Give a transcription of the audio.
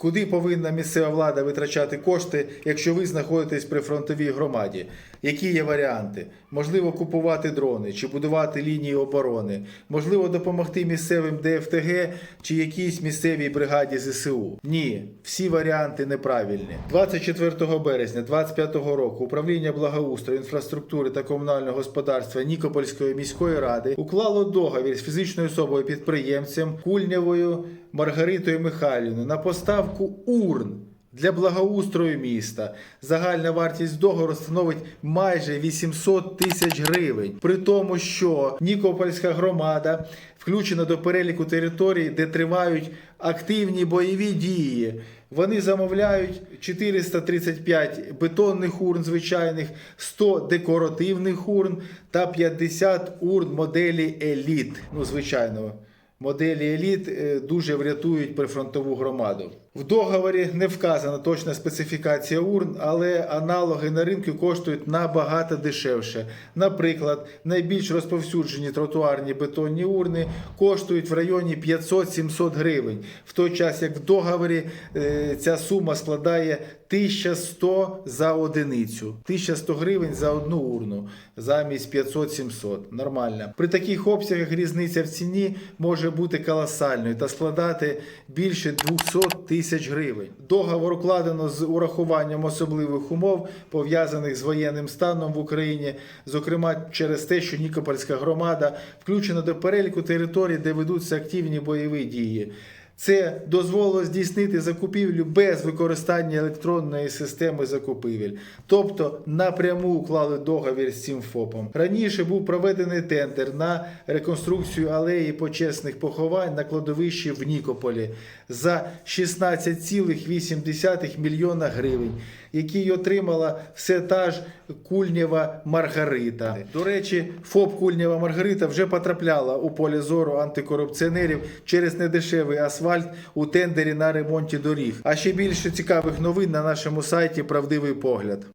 Куди повинна місцева влада витрачати кошти, якщо ви знаходитесь при фронтовій громаді? Які є варіанти? Можливо, купувати дрони чи будувати лінії оборони, можливо, допомогти місцевим ДФТГ чи якійсь місцевій бригаді ЗСУ. Ні, всі варіанти неправильні. 24 березня 2025 року управління благоустрою, інфраструктури та комунального господарства Нікопольської міської ради уклало договір з фізичною особою підприємцем Кульнєвою Маргаритою Михайлівною на поставку урн. Для благоустрою міста загальна вартість договору становить майже 800 тисяч гривень. При тому, що Нікопольська громада включена до переліку територій, де тривають активні бойові дії. Вони замовляють 435 бетонних урн звичайних, 100 декоративних урн та 50 урн моделі еліт. Ну, звичайно. Моделі еліт е, дуже врятують прифронтову громаду. В договорі не вказана точна специфікація урн, але аналоги на ринку коштують набагато дешевше. Наприклад, найбільш розповсюджені тротуарні бетонні урни коштують в районі 500-700 гривень, в той час як в договорі е, ця сума складає 1100 за одиницю, 1100 гривень за одну урну замість 500-700. Нормально. При таких обсягах різниця в ціні може бути колосальною та складати більше 200 тисяч гривень. Договор укладено з урахуванням особливих умов, пов'язаних з воєнним станом в Україні, зокрема через те, що Нікопольська громада включена до переліку територій, де ведуться активні бойові дії. Це дозволило здійснити закупівлю без використання електронної системи закупівель, тобто напряму уклали договір з цим ФОПом. Раніше був проведений тендер на реконструкцію алеї почесних поховань на кладовищі в Нікополі за 16,8 мільйона гривень, який отримала все та ж Кульнєва Маргарита. До речі, ФОП Кульнєва Маргарита вже потрапляла у поле зору антикорупціонерів через недешевий асфальт у тендері на ремонті доріг. А ще більше цікавих новин на нашому сайті Правдивий погляд.